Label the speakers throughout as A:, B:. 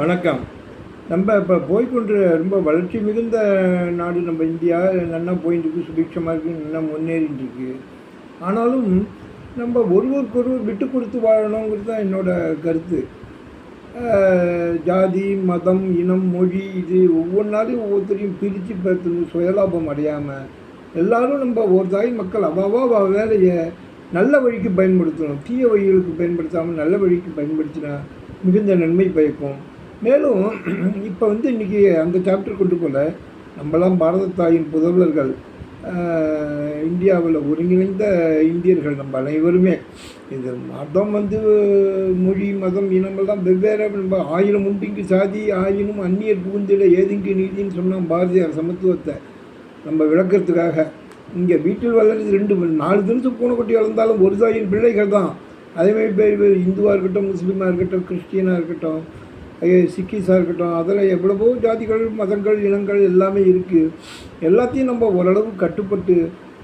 A: வணக்கம். நம்ம இப்போ போய்க்கொண்டு ரொம்ப வளர்ச்சி மிகுந்த நாடு நம்ம இந்தியா. நல்லா போயிட்டு இருக்கு சுபிக்ஷமாக இருக்குது நல்லா முன்னேறிட்டு இருக்கு ஆனாலும் நம்ம ஒருவருக்கொருவர் விட்டு கொடுத்து வாழணுங்கிறது தான் என்னோட கருத்து. ஜாதி மதம் இனம் மொழி இது ஒவ்வொன்றாலையும் ஒவ்வொருத்தரையும் பிரித்து பார்த்து சுயலாபம் அடையாமல் எல்லாரும் நம்ம ஒரு தாய் மக்கள் அவாவா வேலையை நல்ல வழிக்கு பயன்படுத்தணும். தீய வழிகளுக்கு பயன்படுத்தாமல் நல்ல வழிக்கு பயன்படுத்தினா மிகுந்த நன்மை பயக்கும். மேலும் இப்போ வந்து இன்றைக்கி அந்த சாப்டர் கொண்டு போல நம்மளாம் பாரத தாயின் புதல்வர்கள் இந்தியாவில் ஒருங்கிணைந்த இந்தியர்கள் நம்ம அனைவருமே. இது மதம் வந்து மொழி மதம் இனமெல்லாம் வெவ்வேறு நம்ம ஆயிரம் உண்டிங்கு சாதி ஆயினும் அந்நியர் புகுந்திட ஏதிங்கு நீதின்னு சொன்னால் பாரதியார் சமத்துவத்தை நம்ம விளக்கிறதுக்காக. இங்கே வீட்டில் வளர்றது ரெண்டு நாலு தினத்துக்கு பூனைக்குட்டி வளர்ந்தாலும் ஒரு தாயின் பிள்ளைகள் தான் அதேமாதிரி பேர் பேர் இந்துவாக இருக்கட்டும் முஸ்லீமாக இருக்கட்டும் கிறிஸ்டியனாக இருக்கட்டும் சிக்கிஸாக இருக்கட்டும். அதில் எவ்வளவோ ஜாதிகள் மதங்கள் இனங்கள் எல்லாமே இருக்குது எல்லாத்தையும் நம்ம ஓரளவு கட்டுப்பட்டு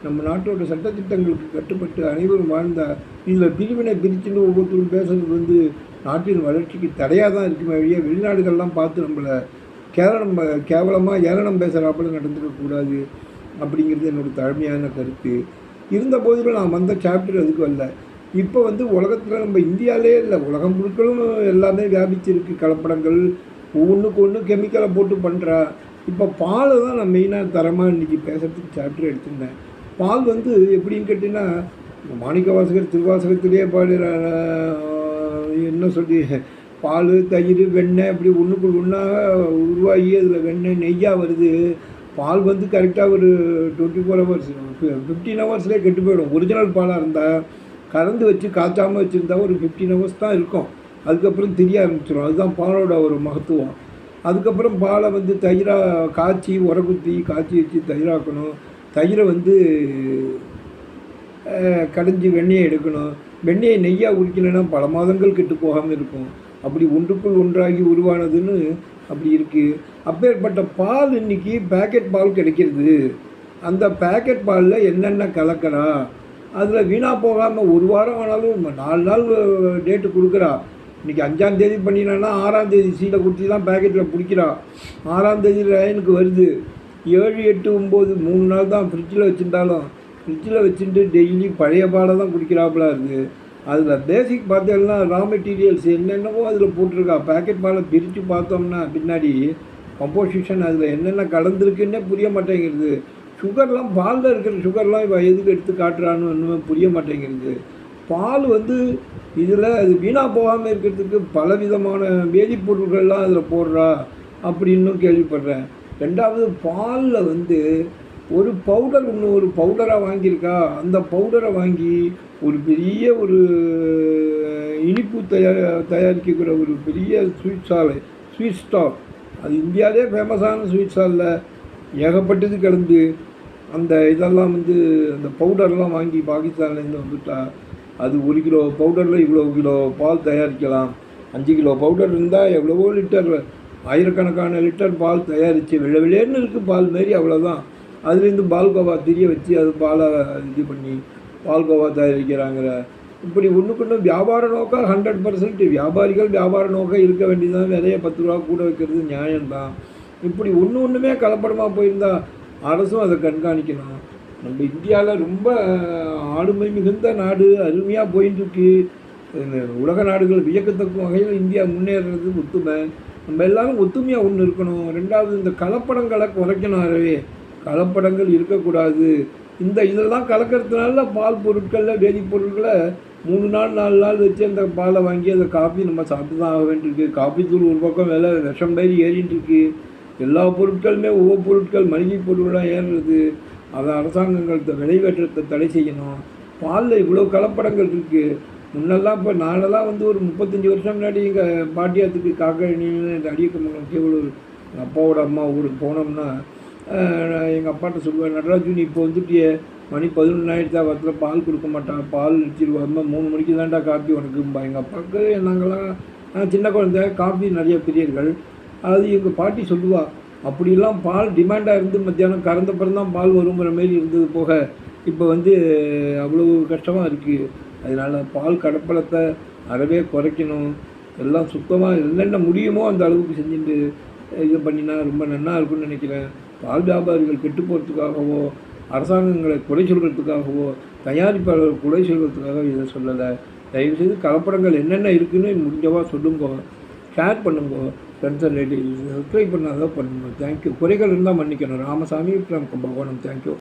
A: நம்ம நாட்டோட சட்டத்திட்டங்களுக்கு கட்டுப்பட்டு அனைவரும் வாழ்ந்த இதில் பிரிவினை பிரிச்சுன்னு ஒவ்வொருத்தரும் பேசுறது வந்து நாட்டின் வளர்ச்சிக்கு தடையாக தான் இருக்குமே வழியாக வெளிநாடுகள்லாம் பார்த்து நம்மளை கேரளம் கேவலமாக ஏளனம் பேசுகிறாப்புல நடந்துக்கக்கூடாது அப்படிங்கிறது என்னோடய தாழ்மையான கருத்து. இருந்த போதிலும் நான் வந்த சாப்டர் அதுக்கு வரல இப்போ வந்து உலகத்தில் நம்ம இந்தியாவிலே இல்லை. உலகம் முழுக்களும் எல்லாமே வியாபிச்சிருக்கு. கலப்படங்கள் ஒவ்வொன்றுக்கு ஒன்று கெமிக்கலை போட்டு பண்ணுறா இப்போ பாலை தான் நான் மெயினாக தரமாக இன்றைக்கி பேசுகிறதுக்கு சாப்டர் எடுத்திருந்தேன். பால் வந்து எப்படின்னு கேட்டிங்கன்னா மாணிக்க வாசகர் திருவாசகத்திலேயே பாடுற என்ன சொல்லி பால் தயிர் வெண்ணெய் இப்படி ஒன்றுக்குள் ஒன்றா உருவாகி அதில் வெண்ணெய் நெய்யாக வருது. பால் வந்து கரெக்டாக ஒரு டுவெண்ட்டி ஃபோர் ஹவர்ஸ் ஃபிஃப்டீன் ஹவர்ஸ்லேயே கெட்டு போயிடும். ஒரிஜினல் பாலாக இருந்தால் கறந்து வச்சு காய்ச்சாமல் வச்சுருந்தா ஒரு ஃபிஃப்டீன் ஹவர்ஸ் தான் இருக்கும். அதுக்கப்புறம் தெரிய ஆரம்பிச்சிடும் அதுதான் பாலோட ஒரு மகத்துவம். அதுக்கப்புறம் பாலை வந்து தயிராக காய்ச்சி உரகுத்தி காய்ச்சி வச்சு தயிராக்கணும். தயிரை வந்து கடைஞ்சி வெண்ணெயை எடுக்கணும். வெண்ணெயை நெய்யாக உரிக்கலைன்னா பல மாதங்கள் கெட்டு போகாமல் இருக்கும். அப்படி ஒன்றுக்குள் ஒன்றாகி உருவானதுன்னு அப்படி இருக்குது அப்பேற்பட்ட பால் இன்னைக்கு பேக்கெட் பால் கிடைக்கிறது. அந்த பேக்கெட் பாலில் என்னென்ன கலக்கிறா? அதில் வீணாக போகாமல் ஒரு வாரம் ஆனாலும் நாலு நாள் டேட்டு கொடுக்குறா. இன்றைக்கி அஞ்சாந்தேதி பண்ணினான்னா ஆறாந்தேதி சீட்டை சீலை தான் பேக்கெட்டில் பிடிக்கிறா. ஆறாந்தேதி லைனுக்கு வருது. ஏழு எட்டு ஒம்பது மூணு நாள் தான் ஃப்ரிட்ஜில் வச்சுருந்தாலும் ஃப்ரிட்ஜில் வச்சுட்டு டெய்லி பழைய பாலை தான் குடிக்கிறாப்புல இருக்குது அதில் பேசிக் பார்த்தீங்கன்னா ரா மெட்டீரியல்ஸ் என்னென்னவோ அதில் போட்டிருக்கா. பேக்கெட் பாலை பிரித்து பார்த்தோம்னா பின்னாடி கம்போசிஷன் அதில் என்னென்ன கலந்துருக்குன்னே புரிய மாட்டேங்கிறது சுகர்லாம் பாலில் இருக்கிற சுகர்லாம் இப்போ எதுக்கு எடுத்து காட்டுறான்னு ஒன்றுமே புரிய மாட்டேங்கிறது பால் வந்து இதில் அது வீணாக போகாமல் இருக்கிறதுக்கு பல விதமான வேதிப்பொருட்கள்லாம் அதில் போடுறா அப்படின்னும் கேள்விப்படுறேன். ரெண்டாவது பாலில் வந்து ஒரு பவுடர் ஒன்று ஒரு பவுடராக வாங்கியிருக்கா? அந்த பவுடரை வாங்கி ஒரு பெரிய ஒரு இனிப்பு தயார் தயாரிக்கக்கூடிய ஒரு பெரிய ஸ்வீட் சாலை ஸ்வீட் ஸ்டால். அது இந்தியாவிலே ஃபேமஸான ஸ்வீட் ஸ்டாலில் ஏகப்பட்டது கிடந்து அந்த இதெல்லாம் வந்து அந்த பவுடர்லாம் வாங்கி பாகிஸ்தான்லேருந்து வந்துட்டா அது ஒரு கிலோ பவுடரில் இவ்வளோ கிலோ பால் தயாரிக்கலாம். அஞ்சு கிலோ பவுடர் இருந்தால் எவ்வளவோ லிட்டர் ஆயிரக்கணக்கான லிட்டர் பால் தயாரித்து வெள்ளை வெள்ளேன்னு இருக்குது பால் மாரி அவ்வளோதான் அதுலேருந்து பால்கோவா திரிய வச்சு அது பாலை இது பண்ணி பால்கோவா தயாரிக்கிறாங்கிற. இப்படி ஒன்றுக்கு ஒன்று வியாபார நோக்கம் ஹண்ட்ரட் பர்சன்ட் வியாபாரிகள் வியாபார நோக்கம் இருக்க வேண்டியதுதான். விலையை பத்து ரூபா கூட வைக்கிறது நியாயம்தான். இப்படி ஒன்று ஒன்றுமே கலப்படமாக போயிருந்தா அரசும் அதை கண்காணிக்கணும். நம்ம இந்தியாவில் ரொம்ப ஆளுமை மிகுந்த நாடு அருமையாக போயிட்டு இருக்கு இந்த உலக நாடுகள் வியக்கத்தக்க வகையில் இந்தியா முன்னேறது ஒத்துமை. நம்ம எல்லாரும் ஒத்துமையாக ஒன்று இருக்கணும். ரெண்டாவது இந்த கலப்படங்களை குறைக்கணும் அறவே கலப்படங்கள் இருக்கக்கூடாது. இந்த இதெல்லாம் கலக்கிறதுனால பால் பொருட்களில் வேதிப்பொருட்களை மூணு நாள் நாலு நாள் வச்சு அந்த பாலை வாங்கி அந்த காஃபி நம்ம சாப்பிட்டு தான் ஆக வேண்டியிருக்கு. காஃபி தூள் ஒரு பக்கம் வேலை விஷம் மாதிரி ஏறின்ட்டுருக்கு எல்லா பொருட்களுமே ஒவ்வொரு பொருட்கள் மளிகை பொருட்களாக ஏறுறது. அதை அரசாங்கங்கள் த- விலைவேற்றத்தை தடை செய்யணும். பாலில் இவ்வளோ கலப்படங்கள் இருக்குது முன்னெல்லாம் இப்போ நாளெல்லாம் வந்து ஒரு முப்பத்தஞ்சு வருஷம் முன்னாடி எங்கள் பாட்டியாத்துக்கு காக்கணின்னு இந்த அடியக்கமங்கலம் கேவலூர் எங்கள் அப்பாவோட அம்மா ஊருக்கு போனோம்னா எங்கள் அப்பாட்ட சொல்லுவேன் நடராஜு நீ இப்போ வந்துட்டிய. மணி பதினொன்றாயிரத்தா வரத்தில் பால் கொடுக்க மாட்டான். பால் வச்சிருவாங்க மூணு மணிக்கு தான்டா காப்பி உனக்கும்பா. எங்கள் அப்பாவுக்கு நாங்கள்லாம் நான் சின்ன குழந்தை காப்பி நிறைய பிரியர்கள். அது எங்கள் பாட்டி சொல்லுவா அப்படிலாம் பால் டிமாண்டாக இருந்து மத்தியானம் கறந்த பிறந்தான் தான் பால் வருங்கிற மாரி இருந்தது போக இப்போ வந்து அவ்வளோ கஷ்டமாக இருக்குது அதனால் பால் கடப்பளத்தை அறவே குறைக்கணும். எல்லாம் சுத்தமாக என்னென்ன முடியுமோ அந்த அளவுக்கு செஞ்சுட்டு இது பண்ணினா ரொம்ப நன்னா இருக்கும்னு நினைக்கிறேன். பால் வியாபாரிகள் கெட்டு போகிறதுக்காகவோ அரசாங்கங்களை குறை சொல்கிறதுக்காகவோ தயாரிப்பாளர்கள் குறை சொல்கிறதுக்காக இதை சொல்லலை. தயவுசெய்து கலப்படங்கள் என்னென்ன இருக்குன்னு முடிஞ்சவா சொல்லுங்க. ஷேர் பண்ணுங்க. ஃப்ரெண்ட்ஸ் லேடி ரிலேட்டிவ்ஸ் சப்ஸ்கிரைப் பண்ணாதான் பண்ணணும் தேங்க்யூ குறைகள் இருந்தால் மன்னிக்கணும். Ramasamy from Kumbakonam thank you